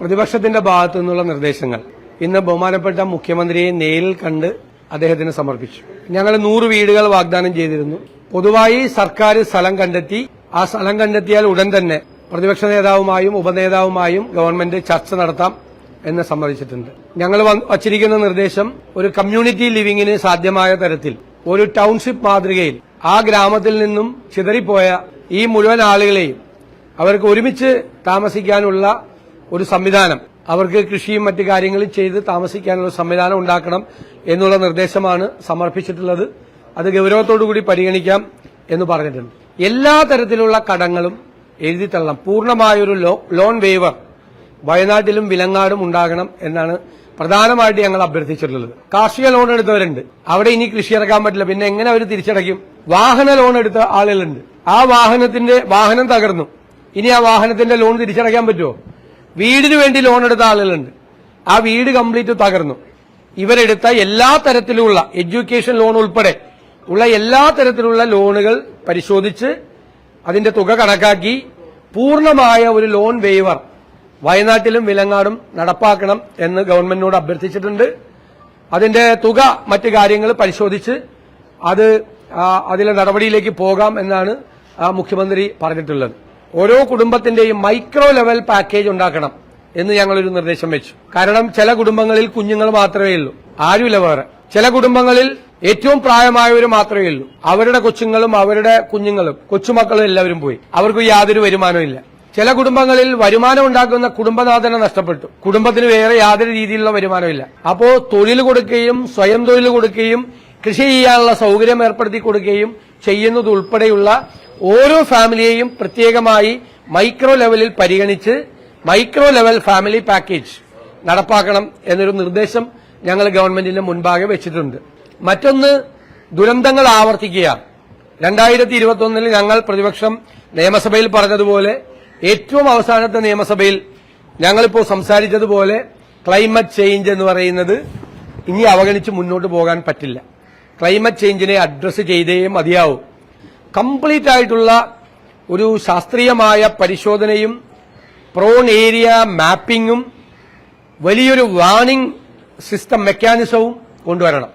പ്രതിപക്ഷത്തിന്റെ ഭാഗത്തു നിന്നുള്ള നിർദ്ദേശങ്ങൾ. ഇന്ന് ബഹുമാനപ്പെട്ട മുഖ്യമന്ത്രിയെ നേരിൽ കണ്ട് അദ്ദേഹത്തിന് സമർപ്പിച്ചു. ഞങ്ങൾ നൂറ് വീടുകൾ വാഗ്ദാനം ചെയ്തിരുന്നു. പൊതുവായി സർക്കാർ സ്ഥലം കണ്ടെത്തി ആ സ്ഥലം കണ്ടെത്തിയാൽ ഉടൻ തന്നെ പ്രതിപക്ഷ നേതാവുമായും ഉപനേതാവുമായും ഗവൺമെന്റ് ചർച്ച നടത്താം എന്ന് സമ്മതിച്ചിട്ടുണ്ട്. ഞങ്ങൾ വച്ചിരിക്കുന്ന നിർദ്ദേശം ഒരു കമ്മ്യൂണിറ്റി ലിവിംഗിന് സാധ്യമായ തരത്തിൽ ഒരു ടൗൺഷിപ്പ് മാതൃകയിൽ ആ ഗ്രാമത്തിൽ നിന്നും ചിതറിപ്പോയ ഈ മുഴുവൻ ആളുകളെയും അവർക്ക് ഒരുമിച്ച് താമസിക്കാനുള്ള ഒരു സംവിധാനം. അവർക്ക് കൃഷിയും മറ്റു കാര്യങ്ങളും ചെയ്ത് താമസിക്കാനുള്ള സംവിധാനം ഉണ്ടാക്കണം എന്നുള്ള നിർദ്ദേശമാണ് സമർപ്പിച്ചിട്ടുള്ളത്. അത് ഗൗരവത്തോടുകൂടി പരിഗണിക്കാം എന്ന് പറഞ്ഞിട്ടുണ്ട്. എല്ലാ തരത്തിലുള്ള കടങ്ങളും എഴുതി തള്ളണം. പൂർണമായൊരു ലോൺ വേവർ വയനാട്ടിലും വിലങ്ങാടും ഉണ്ടാകണം എന്നാണ് പ്രധാനമായിട്ട് ഞങ്ങൾ അഭ്യർത്ഥിച്ചിട്ടുള്ളത്. കാർഷിക ലോൺ എടുത്തവരുണ്ട്. അവിടെ ഇനി കൃഷി ഇറക്കാൻ പറ്റില്ല. പിന്നെ എങ്ങനെ അവർ തിരിച്ചടയ്ക്കും? വാഹന ലോൺ എടുത്ത ആളുകളുണ്ട്. ആ വാഹനത്തിന്റെ വാഹനം തകർന്നു. ഇനി ആ വാഹനത്തിന്റെ ലോൺ തിരിച്ചടയ്ക്കാൻ പറ്റുമോ? വീടിന് വേണ്ടി ലോൺ എടുത്ത ആളുകളുണ്ട്. ആ വീട് കംപ്ലീറ്റ് തകർന്നു. ഇവരെടുത്ത എല്ലാ തരത്തിലുള്ള എഡ്യൂക്കേഷൻ ലോൺ ഉൾപ്പെടെ ഉള്ള എല്ലാ തരത്തിലുള്ള ലോണുകൾ പരിശോധിച്ച് അതിന്റെ തുക കണക്കാക്കി പൂർണമായ ഒരു ലോൺ വേവർ വയനാട്ടിലും വിലങ്ങാടും നടപ്പാക്കണം എന്ന് ഗവൺമെന്റിനോട് അഭ്യർത്ഥിച്ചിട്ടുണ്ട്. അതിന്റെ തുക മറ്റ് കാര്യങ്ങൾ പരിശോധിച്ച് അത് അതിലെ നടപടിയിലേക്ക് പോകാം എന്നാണ് മുഖ്യമന്ത്രി പറഞ്ഞിട്ടുള്ളത്. ഓരോ കുടുംബത്തിന്റെയും മൈക്രോ ലെവൽ പാക്കേജ് ഉണ്ടാക്കണം എന്ന് ഞങ്ങളൊരു നിർദ്ദേശം വെച്ചു. കാരണം ചില കുടുംബങ്ങളിൽ കുഞ്ഞുങ്ങൾ മാത്രമേ ഉള്ളൂ. ആരുമില്ല വേറെ. ചില കുടുംബങ്ങളിൽ ഏറ്റവും പ്രായമായവർ മാത്രമേ ഉള്ളൂ. അവരുടെ കൊച്ചുങ്ങളും അവരുടെ കുഞ്ഞുങ്ങളും കൊച്ചുമക്കളും എല്ലാവരും പോയി. അവർക്ക് യാതൊരു വരുമാനവും ഇല്ല. ചില കുടുംബങ്ങളിൽ വരുമാനം ഉണ്ടാക്കുന്ന കുടുംബനാഥനെ നഷ്ടപ്പെട്ടു. കുടുംബത്തിന് വേറെ യാതൊരു രീതിയിലുള്ള വരുമാനമില്ല അപ്പോ തൊഴിൽ കൊടുക്കുകയും സ്വയം തൊഴിൽ കൊടുക്കുകയും കൃഷി ചെയ്യാനുള്ള സൗകര്യം ഏർപ്പെടുത്തി കൊടുക്കുകയും ചെയ്യുന്നത് ഉൾപ്പെടെയുള്ള ഓരോ ഫാമിലിയെയും പ്രത്യേകമായി മൈക്രോ ലെവലിൽ പരിഗണിച്ച് മൈക്രോ ലെവൽ ഫാമിലി പാക്കേജ് നടപ്പാക്കണം എന്നൊരു നിർദ്ദേശം ഞങ്ങൾ ഗവൺമെന്റിന്റെ മുൻപാകെ വെച്ചിട്ടുണ്ട്. മറ്റൊന്ന് ദുരന്തങ്ങൾ ആവർത്തിക്കുകയാണ്. രണ്ടായിരത്തി ഇരുപത്തൊന്നിൽ ഞങ്ങൾ പ്രതിപക്ഷം നിയമസഭയിൽ പറഞ്ഞതുപോലെ ഏറ്റവും അവസാനത്തെ നിയമസഭയിൽ ഞങ്ങളിപ്പോൾ സംസാരിച്ചതുപോലെ ക്ലൈമറ്റ് ചേഞ്ച് എന്ന് പറയുന്നത് ഇനി അവഗണിച്ച് മുന്നോട്ട് പോകാൻ പറ്റില്ല. ക്ലൈമറ്റ് ചേഞ്ചിനെ അഡ്രസ്സ് ചെയ്തേ മതിയാവും. കംപ്ലീറ്റ് ആയിട്ടുള്ള ഒരു ശാസ്ത്രീയമായ പരിശോധനയും പ്രോൺ ഏരിയ മാപ്പിംഗും വലിയൊരു വാണിംഗ് സിസ്റ്റം മെക്കാനിസവും കൊണ്ടുവരണം.